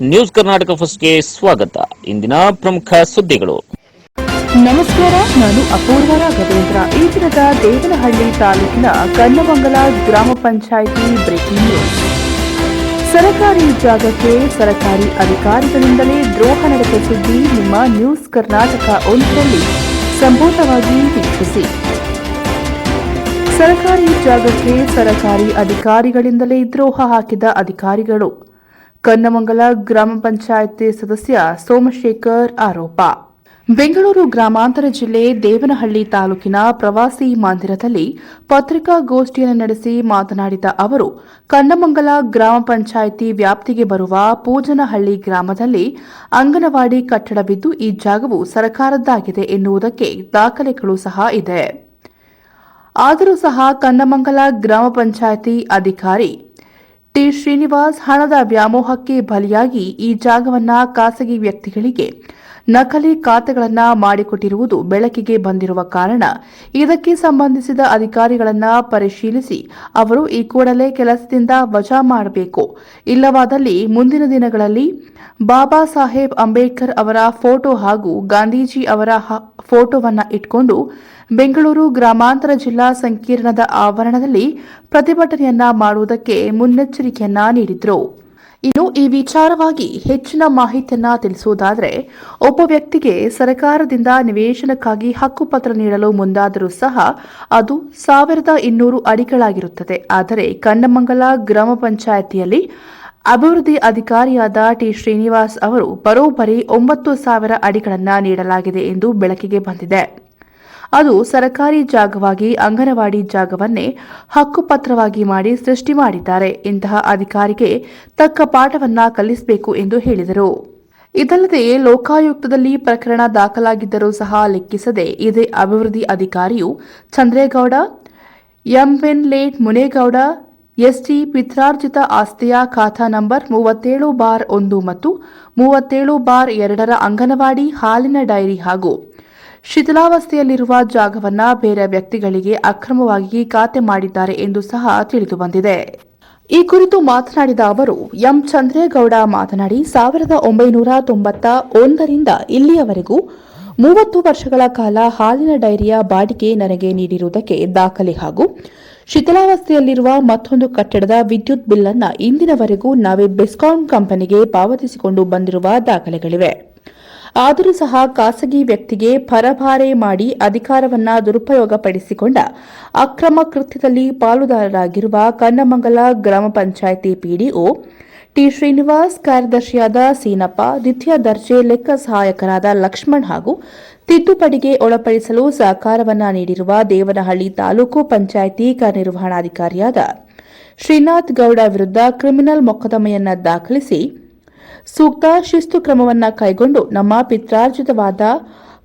News Karnataka ಫಸ್ಟ್ಗೆ ಸ್ವಾಗತ. ಇಂದಿನ ಪ್ರಮುಖ ಸುದ್ದಿಗಳು. ನಮಸ್ಕಾರ, ನಾನು ಅಪೂರ್ವ ರಾಘವೇಂದ್ರ. ಈ ದಿನದ ದೇವನಹಳ್ಳಿ ತಾಲೂಕಿನ ಕನ್ನಮಂಗಲ ಗ್ರಾಮ ಪಂಚಾಯಿತಿ ಬ್ರೇಕಿಂಗ್ ನ್ಯೂಸ್. ಸರಕಾರಿ ಜಾಗಕ್ಕೆ ಸರಕಾರಿ ಅಧಿಕಾರಿಗಳಿಂದಲೇ ದ್ರೋಹ ನಡೆದ ಸುದ್ದಿ ನಿಮ್ಮ ನ್ಯೂಸ್ ಕರ್ನಾಟಕ ಒಂದರಲ್ಲಿ ಸಂಪೂರ್ಣವಾಗಿ ವೀಕ್ಷಿಸಿ. ಸರಕಾರಿ ಜಾಗಕ್ಕೆ ಸರಕಾರಿ ಅಧಿಕಾರಿಗಳಿಂದಲೇ ದ್ರೋಹ ಹಾಕಿದ ಅಧಿಕಾರಿಗಳು. ಕನ್ನಮಂಗಲ ಗ್ರಾಮ ಪಂಚಾಯಿತಿ ಸದಸ್ಯ ಸೋಮಶೇಖರ್ ಆರೋಪ. ಬೆಂಗಳೂರು ಗ್ರಾಮಾಂತರ ಜಿಲ್ಲೆ ದೇವನಹಳ್ಳಿ ತಾಲೂಕಿನ ಪ್ರವಾಸಿ ಮಂದಿರದಲ್ಲಿ ಪತ್ರಿಕಾಗೋಷ್ಠಿಯನ್ನು ನಡೆಸಿ ಮಾತನಾಡಿದ ಅವರು, ಕನ್ನಮಂಗಲ ಗ್ರಾಮ ಪಂಚಾಯಿತಿ ವ್ಯಾಪ್ತಿಗೆ ಬರುವ ಪೂಜನಹಳ್ಳಿ ಗ್ರಾಮದಲ್ಲಿ ಅಂಗನವಾಡಿ ಕಟ್ಟಡವಿದ್ದು ಈ ಜಾಗವು ಸರ್ಕಾರದ್ದಾಗಿದೆ ಎನ್ನುವುದಕ್ಕೆ ದಾಖಲೆಗಳು ಸಹ ಇದೆ. ಆದರೂ ಸಹ ಕನ್ನಮಂಗಲ ಗ್ರಾಮ ಪಂಚಾಯಿತಿ ಅಧಿಕಾರಿ ಟಿ ಶ್ರೀನಿವಾಸ್ ಹಣದ ವ್ಯಾಮೋಹಕ್ಕೆ ಬಲಿಯಾಗಿ ಈ ಜಾಗವನ್ನ ಖಾಸಗಿ ವ್ಯಕ್ತಿಗಳಿಗೆ ನಕಲಿ ಖಾತೆಗಳನ್ನು ಮಾಡಿಕೊಟ್ಟಿರುವುದು ಬೆಳಕಿಗೆ ಬಂದಿರುವ ಕಾರಣ. ಇದಕ್ಕೆ ಸಂಬಂಧಿಸಿದ ಅಧಿಕಾರಿಗಳನ್ನು ಪರಿಶೀಲಿಸಿ ಅವರು ಈ ಕೂಡಲೇ ಕೆಲಸದಿಂದ ವಜಾ ಮಾಡಬೇಕು. ಇಲ್ಲವಾದಲ್ಲಿ ಮುಂದಿನ ದಿನಗಳಲ್ಲಿ ಬಾಬಾ ಸಾಹೇಬ್ ಅಂಬೇಡ್ಕರ್ ಅವರ ಫೋಟೋ ಹಾಗೂ ಗಾಂಧೀಜಿ ಅವರ ಫೋಟೋವನ್ನು ಇಟ್ಕೊಂಡು ಬೆಂಗಳೂರು ಗ್ರಾಮಾಂತರ ಜಿಲ್ಲಾ ಸಂಕೀರ್ಣದ ಆವರಣದಲ್ಲಿ ಪ್ರತಿಭಟನೆಯನ್ನ ಮಾಡುವುದಕ್ಕೆ ಮುನ್ನೆಚ್ಚರಿಕೆಯನ್ನ ನೀಡಿದ್ರು. ಇನ್ನು ಈ ವಿಚಾರವಾಗಿ ಹೆಚ್ಚಿನ ಮಾಹಿತಿಯನ್ನ ತಿಳಿಸುವುದಾದರೆ, ಒಬ್ಬ ವ್ಯಕ್ತಿಗೆ ಸರ್ಕಾರದಿಂದ ನಿವೇಶನಕ್ಕಾಗಿ ಹಕ್ಕುಪತ್ರ ನೀಡಲು ಮುಂದಾದರೂ ಸಹ ಅದು ಸಾವಿರದ ಇನ್ನೂರು ಅಡಿಗಳಾಗಿರುತ್ತದೆ. ಆದರೆ ಕನ್ನಮಂಗಲ ಗ್ರಾಮ ಪಂಚಾಯಿತಿಯಲ್ಲಿ ಅಭಿವೃದ್ಧಿ ಅಧಿಕಾರಿಯಾದ ಟಿ ಶ್ರೀನಿವಾಸ್ ಅವರು ಬರೋಬ್ಬರಿ ಒಂಬತ್ತು ಸಾವಿರ ಅಡಿಗಳನ್ನು ನೀಡಲಾಗಿದೆ ಎಂದು ಬೆಳಕಿಗೆ ಬಂದಿದೆ. ಅದು ಸರಕಾರಿ ಜಾಗವಾಗಿ ಅಂಗನವಾಡಿ ಜಾಗವನ್ನೇ ಹಕ್ಕುಪತ್ರವಾಗಿ ಮಾಡಿ ಸೃಷ್ಟಿ ಮಾಡಿದ್ದಾರೆ. ಇಂತಹ ಅಧಿಕಾರಿಗೆ ತಕ್ಕ ಪಾಠವನ್ನ ಕಲಿಸಬೇಕು ಎಂದು ಹೇಳಿದರು. ಇದಲ್ಲದೆ ಲೋಕಾಯುಕ್ತದಲ್ಲಿ ಪ್ರಕರಣ ದಾಖಲಾಗಿದ್ದರೂ ಸಹ ಲೆಕ್ಕಿಸದೆ ಇದೇ ಅಭಿವೃದ್ಧಿ ಅಧಿಕಾರಿಯು Chandregowda, MN late Munegowda, ST ಪಿತ್ರಾರ್ಜಿತ ಆಸ್ತಿಯ ಖಾತಾ ನಂಬರ್ ಮೂವತ್ತೇಳು ಬಾರ್ ಒಂದು ಮತ್ತು ಮೂವತ್ತೇಳು ಬಾರ್ ಎರಡರ ಅಂಗನವಾಡಿ ಹಾಲಿನ ಡೈರಿ ಹಾಗೂ ಶಿಥಿಲಾವಸ್ಥೆಯಲ್ಲಿರುವ ಜಾಗವನ್ನ ಬೇರೆ ವ್ಯಕ್ತಿಗಳಿಗೆ ಅಕ್ರಮವಾಗಿ ಖಾತೆ ಮಾಡಿದ್ದಾರೆ ಎಂದು ಸಹ ತಿಳಿದುಬಂದಿದೆ ಈ ಕುರಿತು ಮಾತನಾಡಿದ ಅವರು, ಎಂ ಚಂದ್ರೇಗೌಡ ಮಾತನಾಡಿ, ಸಾವಿರದ ಒಂಬೈನೂರ ತೊಂಬತ್ತ ಒಂದರಿಂದ ಇಲ್ಲಿಯವರೆಗೂ ಮೂವತ್ತು ವರ್ಷಗಳ ಕಾಲ ಹಾಲಿನ ಡೈರಿಯ ಬಾಡಿಗೆ ನನಗೆ ನೀಡಿರುವುದಕ್ಕೆ ದಾಖಲೆ ಹಾಗೂ ಶಿಥಿಲಾವಸ್ಥೆಯಲ್ಲಿರುವ ಮತ್ತೊಂದು ಕಟ್ಟಡದ ವಿದ್ಯುತ್ ಬಿಲ್ ಅನ್ನು ಇಂದಿನವರೆಗೂ ನಾವೇ ಬೆಸ್ಕಾಂ ಕಂಪನಿಗೆ ಪಾವತಿಸಿಕೊಂಡು ಬಂದಿರುವ ದಾಖಲೆಗಳಿವೆ. ಆದರೂ ಸಹ ಖಾಸಗಿ ವ್ಯಕ್ತಿಗೆ ಪರಭಾರೆ ಮಾಡಿ ಅಧಿಕಾರವನ್ನ ದುರುಪಯೋಗಪಡಿಸಿಕೊಂಡ ಅಕ್ರಮ ಕೃತ್ಯದಲ್ಲಿ ಪಾಲುದಾರರಾಗಿರುವ ಕನ್ನಮಂಗಲ ಗ್ರಾಮ ಪಂಚಾಯಿತಿ ಪಿಡಿಒ ಟಿ ಶ್ರೀನಿವಾಸ್, ಕಾರ್ಯದರ್ಶಿಯಾದ ಸೀನಪ್ಪ, ದ್ವಿತೀಯ ದರ್ಜೆ ಲೆಕ್ಕ ಸಹಾಯಕರಾದ ಲಕ್ಷ್ಮಣ್ ಹಾಗೂ ತಿದ್ದುಪಡಿಗೆ ಒಳಪಡಿಸಲು ಸಹಕಾರವನ್ನ ನೀಡಿರುವ ದೇವನಹಳ್ಳಿ ತಾಲೂಕು ಪಂಚಾಯಿತಿ ಕಾರ್ಯನಿರ್ವಹಣಾಧಿಕಾರಿಯಾದ ಶ್ರೀನಾಥ್ ಗೌಡ ವಿರುದ್ಧ ಕ್ರಿಮಿನಲ್ ಮೊಕದ್ದಮೆಯನ್ನು ದಾಖಲಿಸಿ ಸೂಕ್ತ ಶಿಸ್ತು ಕ್ರಮವನ್ನು ಕೈಗೊಂಡು ನಮ್ಮ ಪಿತ್ರಾರ್ಜಿತವಾದ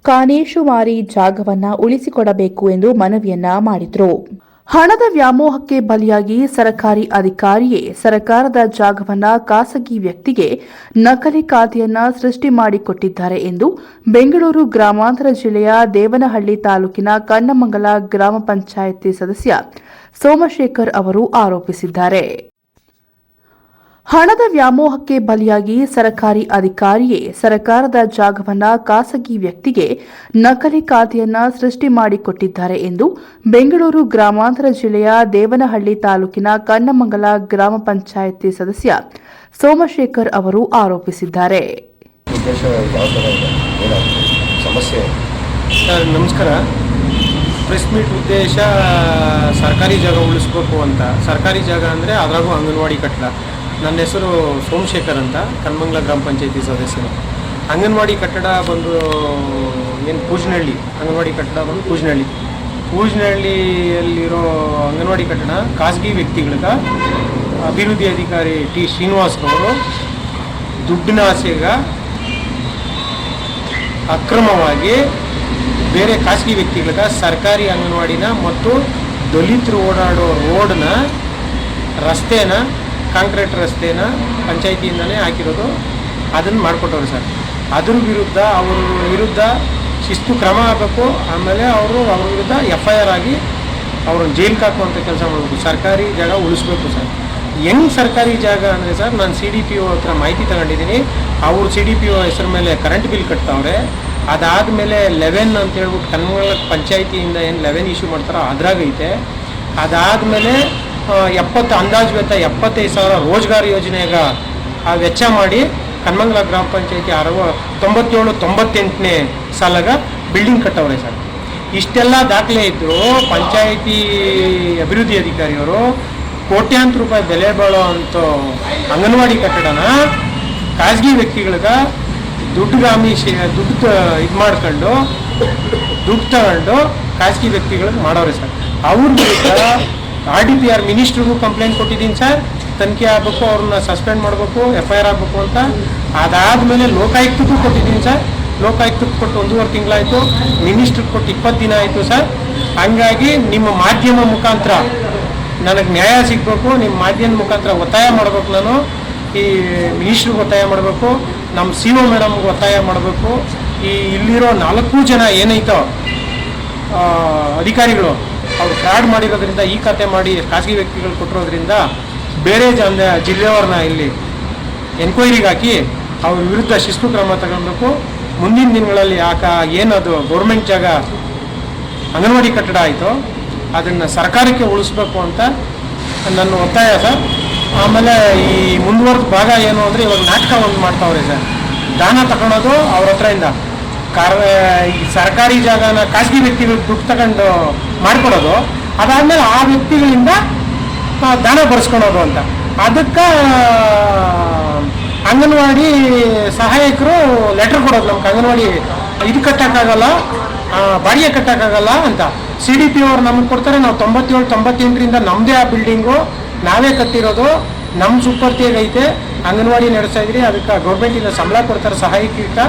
ಕಾನೇಶುಮಾರಿ ಜಾಗವನ್ನ ಉಳಿಸಿಕೊಡಬೇಕು ಎಂದು ಮನವಿಯನ್ನ ಮಾಡಿದ್ರು. ಹಣದ ವ್ಯಾಮೋಹಕ್ಕೆ ಬಲಿಯಾಗಿ ಸರಕಾರಿ ಅಧಿಕಾರಿಯೇ ಸರಕಾರದ ಜಾಗವನ್ನ ಖಾಸಗಿ ವ್ಯಕ್ತಿಗೆ ನಕಲಿ ಖಾತೆಯನ್ನ ಸೃಷ್ಟಿ ಮಾಡಿಕೊಟ್ಟಿದ್ದಾರೆ ಎಂದು ಬೆಂಗಳೂರು ಗ್ರಾಮಾಂತರ ಜಿಲ್ಲೆಯ ದೇವನಹಳ್ಳಿ ತಾಲೂಕಿನ ಕನ್ನಮಂಗಲ ಗ್ರಾಮ ಪಂಚಾಯಿತಿ ಸದಸ್ಯ ಸೋಮಶೇಖರ್ ಅವರು ಆರೋಪಿಸಿದ್ದಾರೆ. ಹಣದ ವ್ಯಾಮೋಹಕ್ಕೆ ಬಲಿಯಾಗಿ ಸರಕಾರಿ ಅಧಿಕಾರಿಯೇ ಸರಕಾರದ ಜಾಗವನ್ನ ಖಾಸಗಿ ವ್ಯಕ್ತಿಗೆ ನಕಲಿ ಖಾತೆಯನ್ನ ಸೃಷ್ಟಿ ಮಾಡಿಕೊಟ್ಟಿದ್ದಾರೆ ಎಂದು ಬೆಂಗಳೂರು ಗ್ರಾಮಾಂತರ ಜಿಲ್ಲೆಯ ದೇವನಹಳ್ಳಿ ತಾಲೂಕಿನ ಕನ್ನಮಂಗಲ ಗ್ರಾಮ ಪಂಚಾಯಿತಿ ಸದಸ್ಯ ಸೋಮಶೇಖರ್ ಅವರು ಆರೋಪಿಸಿದ್ದಾರೆ. ನಮಸ್ಕಾರ. ಪ್ರೆಸ್ ಮೀಟ್ ಉದ್ದೇಶ, ಸರ್ಕಾರಿ ಜಾಗ ಉಳಿಸ್ಬೇಕು ಅಂತ. ಸರ್ಕಾರಿ ಜಾಗ ಅಂದರೆ ಅದ್ರಾಗೂ ಅಂಗನವಾಡಿ ಕಟ್ಟಡ. ನನ್ನ ಹೆಸರು ಸೋಮಶೇಖರ್ ಅಂತ ಕನ್ಮಂಗ್ಲ ಗ್ರಾಮ ಪಂಚಾಯತಿ ಸದಸ್ಯರು. ಅಂಗನವಾಡಿ ಕಟ್ಟಡ ಬಂದು ಏನು ಪೂಜನಹಳ್ಳಿ ಅಂಗನವಾಡಿ ಕಟ್ಟಡ ಬಂದು ಪೂಜನಹಳ್ಳಿ ಪೂಜನಹಳ್ಳಿಯಲ್ಲಿರೋ ಅಂಗನವಾಡಿ ಕಟ್ಟಡ ಖಾಸಗಿ ವ್ಯಕ್ತಿಗಳಿಗೆ ಅಭಿವೃದ್ಧಿ ಅಧಿಕಾರಿ ಟಿ ಶ್ರೀನಿವಾಸ್ರವರು ದುಡ್ಡಿನ ಆಸೆಗ ಅಕ್ರಮವಾಗಿ ಬೇರೆ ಖಾಸಗಿ ವ್ಯಕ್ತಿಗಳಿಗೆ ಸರ್ಕಾರಿ ಅಂಗನವಾಡಿನ ಮತ್ತು ದಲಿತರು ಓಡಾಡೋ ರೋಡ್ನ ರಸ್ತೆನ ಕಾಂಕ್ರೀಟ್ ರಸ್ತೆನ ಪಂಚಾಯತಿಯಿಂದನೇ ಹಾಕಿರೋದು ಅದನ್ನು ಮಾಡಿಕೊಟ್ಟವ್ರು ಸರ್. ಅದ್ರ ವಿರುದ್ಧ ಅವ್ರ ವಿರುದ್ಧ ಶಿಸ್ತು ಕ್ರಮ ಆಗಬೇಕು. ಆಮೇಲೆ ಅವರು ಅವ್ರ ವಿರುದ್ಧ ಎಫ್ ಐ ಆರ್ ಆಗಿ ಅವ್ರನ್ನ ಜೈಲ್ಗೆ ಹಾಕುವಂಥ ಕೆಲಸ ಮಾಡಬೇಕು. ಸರ್ಕಾರಿ ಜಾಗ ಉಳಿಸ್ಬೇಕು ಸರ್. ಹೆಂಗ್ ಸರ್ಕಾರಿ ಜಾಗ ಅಂದರೆ ಸರ್, ನಾನು ಸಿ ಡಿ ಪಿ ಒ ಹತ್ರ ಮಾಹಿತಿ ತಗೊಂಡಿದ್ದೀನಿ. ಅವರು ಸಿ ಡಿ ಪಿ ಒ ಹೆಸರು ಮೇಲೆ ಕರೆಂಟ್ ಬಿಲ್ ಕಟ್ತಾವ್ರೆ. ಅದಾದಮೇಲೆ ಲೆವೆನ್ ಅಂತ ಹೇಳ್ಬಿಟ್ಟು ಕನ್ನಡ ಪಂಚಾಯತಿಯಿಂದ ಏನು ಲೆವೆನ್ ಇಶ್ಯೂ ಮಾಡ್ತಾರೋ ಅದ್ರಾಗೈತೆ. ಅದಾದಮೇಲೆ ಎಪ್ಪತ್ತು ಅಂದಾಜು ವೆಚ್ಚ, ಎಪ್ಪತ್ತೈದು ಸಾವಿರ ರೋಜ್ಗಾರ್ ಯೋಜನೆಗ ಆ ವೆಚ್ಚ ಮಾಡಿ ಕನ್ಮಂಗಲ ಗ್ರಾಮ ಪಂಚಾಯತಿ ಅರವ ತೊಂಬತ್ತೇಳು, ತೊಂಬತ್ತೆಂಟನೇ ಸಾಲಾಗ ಬಿಲ್ಡಿಂಗ್ ಕಟ್ಟವ್ರೆ ಸರ್. ಇಷ್ಟೆಲ್ಲ ದಾಖಲೆ ಇದ್ದರು ಪಂಚಾಯಿತಿ ಅಭಿವೃದ್ಧಿ ಅಧಿಕಾರಿಯವರು ಕೋಟ್ಯಾಂತರ ರೂಪಾಯಿ ಬೆಲೆ ಬಾಳೋ ಅಂಥ ಅಂಗನವಾಡಿ ಕಟ್ಟಡನ ಖಾಸಗಿ ವ್ಯಕ್ತಿಗಳಿಗೆ ದುಡ್ಡುಗಾಮಿ ದುಡ್ಡು ಇದು ಮಾಡ್ಕೊಂಡು, ದುಡ್ಡು ತಗೊಂಡು ಖಾಸಗಿ ವ್ಯಕ್ತಿಗಳಿಗೆ ಮಾಡೋರೆ ಸರ್. ಅವ್ರ ವಿರುದ್ಧ ಆರ್ ಡಿ ಪಿ ಆರ್ ಮಿನಿಸ್ಟ್ರಿಗೂ ಕಂಪ್ಲೇಂಟ್ ಕೊಟ್ಟಿದ್ದೀನಿ ಸರ್. ತನಿಖೆ ಆಗಬೇಕು, ಅವ್ರನ್ನ ಸಸ್ಪೆಂಡ್ ಮಾಡಬೇಕು ಎಫ್ ಐ ಆರ್ ಆಗಬೇಕು ಅಂತ. ಅದಾದಮೇಲೆ ಲೋಕಾಯುಕ್ತಕ್ಕೂ ಕೊಟ್ಟಿದ್ದೀನಿ ಸರ್. ಲೋಕಾಯುಕ್ತಕ್ಕೆ ಕೊಟ್ಟು ಒಂದೂವರೆ ತಿಂಗಳಾಯಿತು. ಮಿನಿಸ್ಟ್ರಿಗೆ ಕೊಟ್ಟು ಇಪ್ಪತ್ತು ದಿನ ಆಯಿತು ಸರ್. ಹಂಗಾಗಿ ನಿಮ್ಮ ಮಾಧ್ಯಮ ಮುಖಾಂತರ ನನಗೆ ನ್ಯಾಯ ಸಿಗಬೇಕು, ನಿಮ್ಮ ಮಾಧ್ಯಮದ ಮುಖಾಂತರ ಒತ್ತಾಯ ಮಾಡಬೇಕು ನಾನು. ಈ ಮಿನಿಸ್ಟ್ರಿಗೆ ಒತ್ತಾಯ ಮಾಡಬೇಕು, ನಮ್ಮ ಸಿ ಒ ಮೇಡಮ್ಗೆ ಒತ್ತಾಯ ಮಾಡಬೇಕು. ಈ ಇಲ್ಲಿರೋ ನಾಲ್ಕು ಜನ ಏನೈತೋ ಅಧಿಕಾರಿಗಳು ಅವ್ರು ಫ್ರಾಡ್ ಮಾಡಿರೋದ್ರಿಂದ, ಈ ಖಾತೆ ಮಾಡಿ ಖಾಸಗಿ ವ್ಯಕ್ತಿಗಳು ಕೊಟ್ಟಿರೋದ್ರಿಂದ ಬೇರೆ ಜನ ಜಿಲ್ಲೆಯವ್ರನ್ನ ಇಲ್ಲಿ ಎನ್ಕ್ವೈರಿಗೆ ಹಾಕಿ ಅವ್ರ ವಿರುದ್ಧ ಶಿಸ್ತು ಕ್ರಮ ತಗೊಳ್ಬೇಕು. ಮುಂದಿನ ದಿನಗಳಲ್ಲಿ ಆಕ ಏನದು ಗೌರ್ಮೆಂಟ್ ಜಾಗ ಅಂಗನವಾಡಿ ಕಟ್ಟಡ ಆಯಿತು, ಅದನ್ನು ಸರ್ಕಾರಕ್ಕೆ ಉಳಿಸ್ಬೇಕು ಅಂತ ನನ್ನ ಒತ್ತಾಯ ಸರ್. ಆಮೇಲೆ ಈ ಮುಂದುವರೆದ ಭಾಗ ಏನು ಅಂದರೆ ಇವಾಗ ನಾಟಕ ಒಂದು ಮಾಡ್ತಾವ್ರೆ ಸರ್. ದಾನ ತಗೊಳೋದು ಅವ್ರ ಹತ್ರದಿಂದ ಕಾರ ಈ ಸರ್ಕಾರಿ ಜಾಗನ ಖಾಸಗಿ ವ್ಯಕ್ತಿಗಳು ದುಡ್ಡು ತಗೊಂಡು ಮಾಡ್ಕೊಡೋದು ಅದಾದಮೇಲೆ ಆ ವ್ಯಕ್ತಿಗಳಿಂದ ದಾನ ಬರ್ಸ್ಕೊಳೋದು ಅಂತ. ಅದಕ್ಕೆ ಅಂಗನವಾಡಿ ಸಹಾಯಕರು ಲೆಟರ್ ಕೊಡೋದು ನಮ್ಗೆ ಅಂಗನವಾಡಿ. ಇದು ಕಟ್ಟೋಕ್ಕಾಗಲ್ಲ ಬಾಡಿಗೆ ಕಟ್ಟೋಕ್ಕಾಗಲ್ಲ ಅಂತ. ಸಿ ಡಿ ಪಿ ಅವ್ರು ನಮ್ಗೆ ಕೊಡ್ತಾರೆ, ನಾವು ತೊಂಬತ್ತೇಳು, ತೊಂಬತ್ತೆಂಟರಿಂದ ನಮ್ಮದೇ ಆ ಬಿಲ್ಡಿಂಗು ನಾವೇ ಕಟ್ಟಿರೋದು ನಮ್ಮ ಸುಪರ್ತಿಯಾಗೈತೆ ಅಂಗನವಾಡಿ ನಡೆಸ್ತಾ ಇದ್ರಿ, ಅದಕ್ಕೆ ಗೌರ್ಮೆಂಟಿಂದ ಸಂಬಳ ಕೊಡ್ತಾರೆ ಸಹಾಯಕ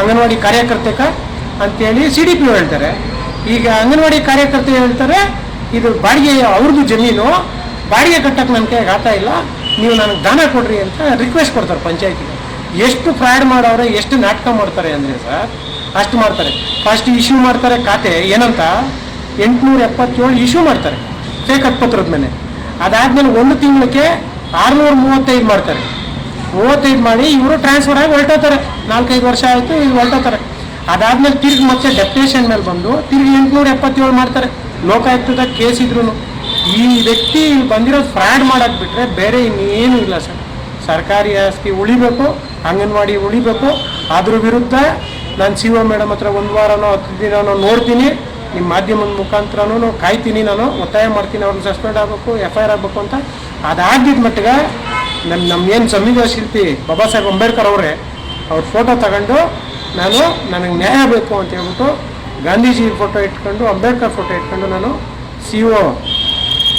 ಅಂಗನವಾಡಿ ಕಾರ್ಯಕರ್ತಕ ಅಂತೇಳಿ ಸಿ ಡಿ ಪಿ ಹೇಳ್ತಾರೆ. ಈಗ ಅಂಗನವಾಡಿ ಕಾರ್ಯಕರ್ತರು ಹೇಳ್ತಾರೆ, ಇದು ಬಾಡಿಗೆ ಅವ್ರದ್ದು ಜಮೀನು, ಬಾಡಿಗೆ ಕಟ್ಟಕ್ಕೆ ನನ್ನ ಕೈಗೆ ಆಗ್ತಾ ಇಲ್ಲ, ನೀವು ನನಗೆ ದಾನ ಕೊಡ್ರಿ ಅಂತ ರಿಕ್ವೆಸ್ಟ್ ಕೊಡ್ತಾರೆ ಪಂಚಾಯತಿಗೆ. ಎಷ್ಟು ಫ್ರಾಡ್ ಮಾಡೋರೆ ಎಷ್ಟು ನಾಟಕ ಮಾಡ್ತಾರೆ ಅಂದರೆ ಸರ್, ಅಷ್ಟು ಮಾಡ್ತಾರೆ. ಫಸ್ಟ್ ಇಶ್ಯೂ ಮಾಡ್ತಾರೆ ಖಾತೆ, ಏನಂತ? ಎಂಟುನೂರ ಎಪ್ಪತ್ತೇಳು ಇಶ್ಯೂ ಮಾಡ್ತಾರೆ ಫೇಕ್ ಹತ್ಪತ್ರದ ಮೇಲೆ. ಅದಾದಮೇಲೆ ಒಂದು ತಿಂಗಳಿಗೆ ಆರುನೂರ ಮೂವತ್ತೈದು ಮಾಡ್ತಾರೆ. ಮೂವತ್ತೈದು ಮಾಡಿ ಇವರು ಟ್ರಾನ್ಸ್ಫರ್ ಆಗಿ ಹೊರಟೋತಾರೆ ನಾಲ್ಕೈದು ವರ್ಷ ಆಯಿತು ಈಗ ಹೊರಟೋತಾರೆ ಅದಾದ್ಮೇಲೆ ತಿರ್ಗಿ ಮತ್ತೆ ಡೆಪ್ಟೇಷನ್ ಮೇಲೆ ಬಂದು ತಿರ್ಗಿ ಎಂಟುನೂರ ಎಪ್ಪತ್ತೇಳು ಮಾಡ್ತಾರೆ. ಲೋಕಾಯುಕ್ತದ ಕೇಸ್ ಇದ್ರು ಈ ವ್ಯಕ್ತಿ ಬಂದಿರೋದು ಫ್ರಾಡ್ ಮಾಡಕ್ ಬಿಟ್ರೆ ಬೇರೆ ಇನ್ನೇನು ಇಲ್ಲ ಸರ್. ಸರ್ಕಾರಿ ಆಸ್ತಿ ಉಳಿಬೇಕು, ಅಂಗನವಾಡಿ ಉಳಿಬೇಕು. ಅದ್ರ ವಿರುದ್ಧ ನಾನು ಸಿ ಒ ಮೇಡಮ್ ಹತ್ರ ಒಂದು ವಾರನೋ, ಹತ್ತು ದಿನನೋ ನೋಡ್ತೀನಿ. ನಿಮ್ಮ ಮಾಧ್ಯಮದ ಮುಖಾಂತರನೂ ಕಾಯ್ತೀನಿ ನಾನು. ಒತ್ತಾಯ ಮಾಡ್ತೀನಿ ಅವ್ರನ್ನ ಸಸ್ಪೆಂಡ್ ಆಗಬೇಕು ಎಫ್ ಐ ಆರ್ ಆಗಬೇಕು ಅಂತ. ಅದಾಗಿದ್ದ ಮಟ್ಟಿಗೆ ನಮ್ಮ ನಮ್ಮ ಏನು ಸಂವಿಧಾನ ಶಿಲ್ಪಿ ಬಾಬಾ ಸಾಹೇಬ್ ಅಂಬೇಡ್ಕರ್ ಅವರೇ, ಅವ್ರ ಫೋಟೋ ತಗೊಂಡು ನಾನು ನನಗೆ ನ್ಯಾಯ ಬೇಕು ಅಂತ ಹೇಳ್ಬಿಟ್ಟು ಗಾಂಧೀಜಿ ಫೋಟೋ ಇಟ್ಕೊಂಡು, ಅಂಬೇಡ್ಕರ್ ಫೋಟೋ ಇಟ್ಕೊಂಡು ನಾನು ಸಿ ಒ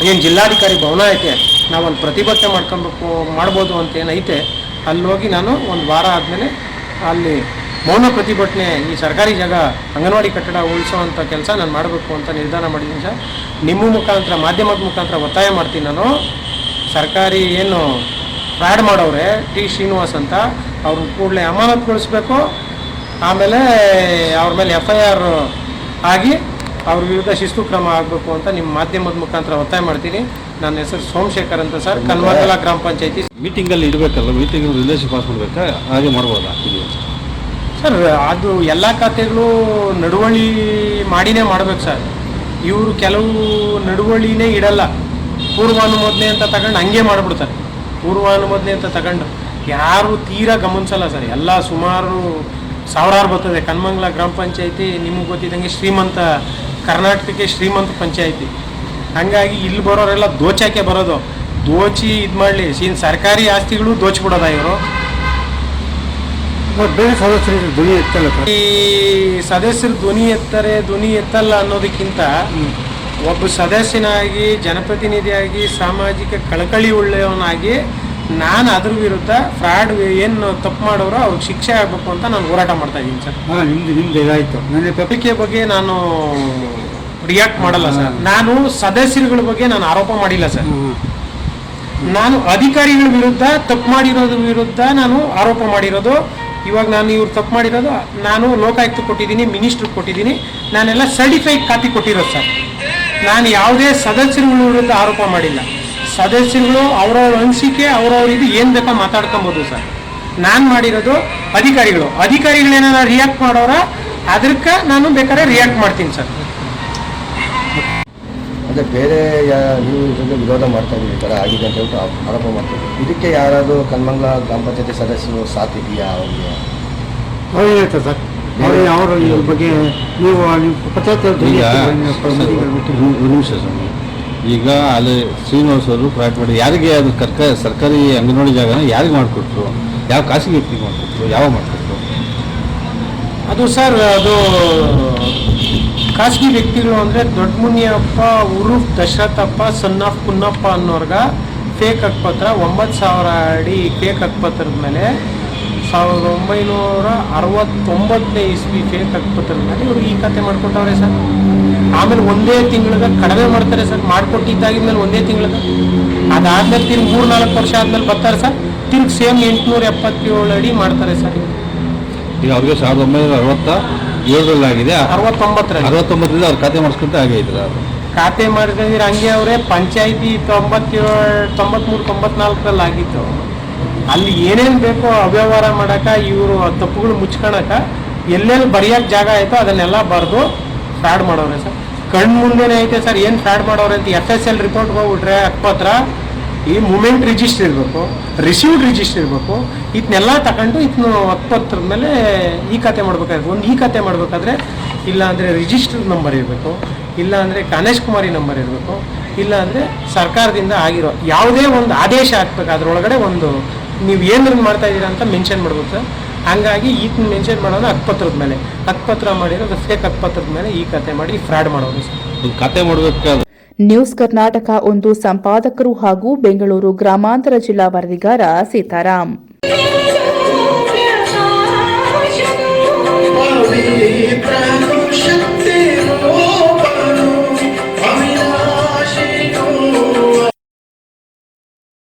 ಏನು ಜಿಲ್ಲಾಧಿಕಾರಿ ಭವನ ಐತೆ, ನಾವೊಂದು ಪ್ರತಿಭಟನೆ ಮಾಡ್ಕೊಬೇಕು, ಮಾಡ್ಬೋದು ಅಂತ ಏನೈತೆ ಅಲ್ಲಿ ಹೋಗಿ ನಾನು ಒಂದು ವಾರ ಆದಮೇಲೆ ಅಲ್ಲಿ ಮೌನ ಪ್ರತಿಭಟನೆ ಈ ಸರ್ಕಾರಿ ಜಾಗ ಅಂಗನವಾಡಿ ಕಟ್ಟಡ ಉಳಿಸೋವಂಥ ಕೆಲಸ ನಾನು ಮಾಡಬೇಕು ಅಂತ ನಿರ್ಧಾರ ಮಾಡಿದ್ದೀನಿ ಸರ್. ನಿಮ್ಮ ಮುಖಾಂತರ, ಮಾಧ್ಯಮದ ಮುಖಾಂತರ ಒತ್ತಾಯ ಮಾಡ್ತೀನಿ ನಾನು. ಸರ್ಕಾರಿ ಏನು ಫ್ರಾಡ್ ಮಾಡೋರೆ ಟಿ ಶ್ರೀನಿವಾಸ್ ಅಂತ, ಅವ್ರನ್ನ ಕೂಡಲೇ ಅಮಾನತುಗೊಳಿಸ್ಬೇಕು. ಆಮೇಲೆ ಅವ್ರ ಮೇಲೆ ಎಫ್ ಐ ಆರ್ ಆಗಿ ಅವ್ರ ವಿರುದ್ಧ ಶಿಸ್ತು ಕ್ರಮ ಆಗಬೇಕು ಅಂತ ನಿಮ್ಮ ಮಾಧ್ಯಮದ ಮುಖಾಂತರ ಒತ್ತಾಯ ಮಾಡ್ತೀನಿ. ನನ್ನ ಹೆಸರು ಸೋಮಶೇಖರ್ ಅಂತ ಸರ್. ಕನ್ವರ್ಗಲ ಗ್ರಾಮ ಪಂಚಾಯತಿ. ಮೀಟಿಂಗಲ್ಲಿ ಇರಬೇಕಲ್ಲ ಮೀಟಿಂಗ್ ರಿಲೇಷನ್ ಪಾಸ್ ಮಾಡಬೇಕಾ? ಹಾಗೆ ಮಾಡ್ಬೋದಾ? ಸರ್ ಅದು ಎಲ್ಲ ಖಾತೆಗಳು ನಡುವಳಿ ಮಾಡಿನೇ ಮಾಡ್ಬೇಕು ಸರ್. ಇವರು ಕೆಲವು ನಡುವಳಿನೇ ಇಡಲ್ಲ. ಪೂರ್ವಾನುಮೋದನೆ ಅಂತ ತಗೊಂಡು ಹಂಗೆ ಮಾಡಿಬಿಡ್ತಾರೆ. ಪೂರ್ವಾನುಮೋದನೆ ಅಂತ ತಗೊಂಡು ಯಾರು ತೀರಾ ಗಮನಿಸಲ್ಲ ಸರ್. ಎಲ್ಲ ಸುಮಾರು ಸಾವಿರಾರು ಬರ್ತದೆ. ಕನ್ಮಂಗ್ಲ ಗ್ರಾಮ ಪಂಚಾಯಿತಿ ನಿಮಗೆ ಗೊತ್ತಿದ್ದಂಗೆ ಶ್ರೀಮಂತ ಕರ್ನಾಟಕಕ್ಕೆ ಶ್ರೀಮಂತ ಪಂಚಾಯಿತಿ. ಹಂಗಾಗಿ ಇಲ್ಲಿ ಬರೋರೆಲ್ಲ ದೋಚಾಕೆ ಬರೋದು. ದೋಚಿ ಇದು ಮಾಡಲಿ. ಸೀನ್ ಸರ್ಕಾರಿ ಆಸ್ತಿಗಳು ದೋಚ್ಬಿಡೋದ ಇವರು? ಬೇರೆ ಸದಸ್ಯರು ಧ್ವನಿ ಎತ್ತಲ್ಲ ಈ ಸದಸ್ಯರು ಧ್ವನಿ ಎತ್ತಾರೆ ಧ್ವನಿ ಎತ್ತಲ್ಲ ಅನ್ನೋದಕ್ಕಿಂತ ಒಬ್ಬ ಸದಸ್ಯನಾಗಿ ಜನಪ್ರತಿನಿಧಿಯಾಗಿ ಸಾಮಾಜಿಕ ಕಳಕಳಿ ಉಳ್ಳವನಾಗಿ ನಾನು ಅದ್ರ ವಿರುದ್ಧ ಫ್ರಾಡ್ ಏನು ತಪ್ಪು ಮಾಡೋರು ಅವ್ರಿಗೆ ಶಿಕ್ಷೆ ಆಗಬೇಕು ಅಂತ ನಾನು ಹೋರಾಟ ಮಾಡ್ತಾ ಇದ್ದೀನಿ ಸರ್. ಹಾಂ ನಿಮ್ದು ನಿಮ್ದು ಇದಾಯಿತು. ನನಗೆ ಪೆಪ್ ಬಗ್ಗೆ ನಾನು ರಿಯಾಕ್ಟ್ ಮಾಡಲ್ಲ ಸರ್. ನಾನು ಸದಸ್ಯರುಗಳ ಬಗ್ಗೆ ನಾನು ಆರೋಪ ಮಾಡಿಲ್ಲ ಸರ್. ನಾನು ಅಧಿಕಾರಿಗಳ ವಿರುದ್ಧ ತಪ್ಪು ಮಾಡಿರೋದ್ರ ವಿರುದ್ಧ ನಾನು ಆರೋಪ ಮಾಡಿರೋದು. ಇವಾಗ ನಾನು ಇವ್ರು ತಪ್ಪು ಮಾಡಿರೋದು. ನಾನು ಲೋಕಾಯುಕ್ತ ಕೊಟ್ಟಿದ್ದೀನಿ ಮಿನಿಸ್ಟ್ರಿಗೆ ಕೊಟ್ಟಿದ್ದೀನಿ. ನಾನೆಲ್ಲ ಸರ್ಟಿಫೈಡ್ ಕಾಪಿ ಕೊಟ್ಟಿರೋದು ಸರ್. ನಾನು ಯಾವುದೇ ಸದಸ್ಯರುಗಳ ವಿರುದ್ಧ ಆರೋಪ ಮಾಡಿಲ್ಲ. ಸದಸ್ಯರುಗಳು ಅವರವ್ರ ಅನಿಸಿಕೆ ಅವ್ರವ್ರ ಇದು ಏನು ಬೇಕೋ ಮಾತಾಡ್ಕೊಬೋದು ಸರ್. ನಾನು ಮಾಡಿರೋದು ಅಧಿಕಾರಿಗಳು. ಅಧಿಕಾರಿಗಳು ಏನಾರ ರಿಯಾಕ್ಟ್ ಮಾಡೋರ ಅದಕ್ಕೆ ನಾನು ಬೇಕಾದ್ರೆ ರಿಯಾಕ್ಟ್ ಮಾಡ್ತೀನಿ ಸರ್. ಅದೇ ಬೇರೆ ಯಾ ನೀವು ವಿರೋಧ ಮಾಡ್ತಾ ಇದ್ದೀವಿ ಈ ಥರ ಆಗಿದೆ ಅಂತ ಹೇಳ್ಬಿಟ್ಟು ಆರೋಪ ಮಾಡ್ತೀವಿ ಇದಕ್ಕೆ ಯಾರಾದರೂ ಕನ್ಮಂಗ್ಲ ಗ್ರಾಮ ಪಂಚಾಯತಿ ಸದಸ್ಯರು ಸಾಥ್ ಇದೆಯಾ ಅವ್ರಿಗೆ? ಸರ್. ಅವರು ಅವರ ಬಗ್ಗೆ ನೀವು ಪಂಚಾಯತ್ ನಿಮಿಷ ಸ್ವಾಮಿ ಈಗ ಅಲ್ಲಿ ಶ್ರೀನಿವಾಸ್ ಅವರು ಮಾಡಿ, ಯಾರಿಗೆ ಅದು ಕರ್ಕ ಸರ್ಕಾರಿ ಅಂಗನವಾಡಿ ಜಾಗನ ಯಾರಿಗೆ ಮಾಡಿಕೊಟ್ರು? ಯಾವ ಖಾಸಗಿ ವ್ಯಕ್ತಿಗೆ ಮಾಡಿಕೊಟ್ರು? ಯಾವ ಮಾಡಿಕೊಟ್ರು? ಅದು ಸರ್, ಅದು ಖಾಸಗಿ ವ್ಯಕ್ತಿಗಳು ಅಂದರೆ ದೊಡ್ಡ ಮುನಿಯಪ್ಪ ಉರುಫ್, ದಶರಥಪ್ಪ, ಸನ್ ಆಫ್ ಪುನ್ನಪ್ಪ ಅನ್ನೋರ್ಗ ಫೇಕ್ ಹಕ್ಪತ್ರ, ಒಂಬತ್ತು ಸಾವಿರ ಅಡಿ ಫೇಕ್ ಹಕ್ಪತ್ರದ ಮೇಲೆ ಸಾವಿರದ ಒಂಬೈನೂರ ಅರವತ್ತೊಂಬತ್ತನೇ ಇಸ್ವಿ ಫೇಕ್ ಹಕ್ಪತ್ರದ ಮೇಲೆ ಇವರು ಈ ಕತೆ ಮಾಡ್ಕೊಟ್ಟವ್ರೆ ಸರ್. ಆಮೇಲೆ ಒಂದೇ ತಿಂಗಳಾಗ ಕಡಿಮೆ ಮಾಡ್ತಾರೆ ಸರ್ ಮಾಡಿಕೊಟ್ಟಿದ್ದಾಗಿದ್ಮೇಲೆ ಒಂದೇ ತಿಂಗಳಾಗ. ಅದಾದ್ಮೇಲೆ ತಿರ್ಗಿ ಮೂರು ನಾಲ್ಕು ವರ್ಷ ಆದ್ಮೇಲೆ ಬರ್ತಾರೆ ಸರ್ ತಿರ್ಗಿ ಸೇಮ್ ಎಂಟುನೂರ ಎಪ್ಪತ್ತೇಳು ಅಡಿ ಮಾಡ್ತಾರೆ ಸರ್. ಈಗ. ಅವ್ರಿಗೆ ಸಾವಿರದ ಒಂಬೈನೂರ ಅರವತ್ತ ಏಳರಲ್ಲಾಗಿದೆ ಅರವತ್ತೊಂಬತ್ತರ ಅರವತ್ತೊಂಬತ್ತರಿಂದ ಅವ್ರು ಖಾತೆ ಮಾಡಿಸ್ಕೊಂತ ಹಾಗೆ ಇದ್ರ ಖಾತೆ ಮಾಡಿದ್ರೆ ಹಂಗೆ ಅವರೇ ಪಂಚಾಯಿತಿ ತೊಂಬತ್ತೇಳು ತೊಂಬತ್ಮೂರು ತೊಂಬತ್ನಾಲ್ಕರಲ್ಲಿ ಆಗಿತ್ತು ಅಲ್ಲಿ ಏನೇನು ಬೇಕೋ ಅವ್ಯವಹಾರ ಮಾಡಕ ಇವರು ತಪ್ಪುಗಳು ಮುಚ್ಕೊಳಕ ಎಲ್ಲೆಲ್ಲಿ ಬರೆಯೋಕ್ಕೆ ಜಾಗ ಆಯಿತೋ ಅದನ್ನೆಲ್ಲ ಬರೆದು ಫ್ರಾಡ್ ಮಾಡೋರೆ ಸರ್. ಕಣ್ ಮುಂದೆನೇ ಐತೆ ಸರ್, ಏನು ಫ್ರಾಡ್ ಮಾಡೋರೆ ಅಂತ ಎಫ್ ಎಸ್ ಎಲ್ ರಿಪೋರ್ಟ್ ಹೋಗ್ಬಿಟ್ರೆ ಅಕ್ಪತ್ರ ಈ ಮೂಮೆಂಟ್ ರಿಜಿಸ್ಟರ್ ಇರಬೇಕು ರಿಸೀವ್ಡ್ ರಿಜಿಸ್ಟರ್ ಇರಬೇಕು ಇದನ್ನೆಲ್ಲ ತಗೊಂಡು ಇದನ್ನು ಅಪ್ಪತ್ರದ ಮೇಲೆ ಈ ಖಾತೆ ಮಾಡ್ಬೇಕಾದ್ರೆ, ಒಂದು ಈ ಖಾತೆ ಮಾಡಬೇಕಾದ್ರೆ ಇಲ್ಲ ರಿಜಿಸ್ಟರ್ ನಂಬರ್ ಇರಬೇಕು ಇಲ್ಲ ಅಂದರೆ ಗಣೇಶ್ ಕುಮಾರಿ ನಂಬರ್ ಇರಬೇಕು ಇಲ್ಲ ಅಂದರೆ ಸರ್ಕಾರದಿಂದ ಆಗಿರೋ ಯಾವುದೇ ಒಂದು ಆದೇಶ ಹಾಕ್ಬೇಕು ಅದ್ರೊಳಗಡೆ ಒಂದು ನೀವು ಏನಾರು ಮಾಡ್ತಾ ಇದ್ದೀರಾ ಅಂತ ಮೆನ್ಷನ್ ಮಾಡ್ಬೇಕು ಸರ್. ಹಂಗಾಗಿ ಈತನ ಮೆನ್ಷನ್ ಮಾಡೋದು ಅಕ್ಪತ್ರದ ಮೇಲೆ. ಅಕ್ಪತ್ರ ಮಾಡಿರೋದು ಫೇಕ್ ಅಕ್ಪತ್ರದ ಮೇಲೆ ಈ ಕತೆ ಮಾಡಿ ಫ್ರಾಡ್ ಮಾಡೋದು. ಕತೆ ಮಾಡಬೇಕು ನ್ಯೂಸ್ ಕರ್ನಾಟಕ ಒಂದು ಸಂಪಾದಕರು ಹಾಗೂ ಬೆಂಗಳೂರು ಗ್ರಾಮಾಂತರ ಜಿಲ್ಲಾ ವರದಿಗಾರ ಸೀತಾರಾಮ್.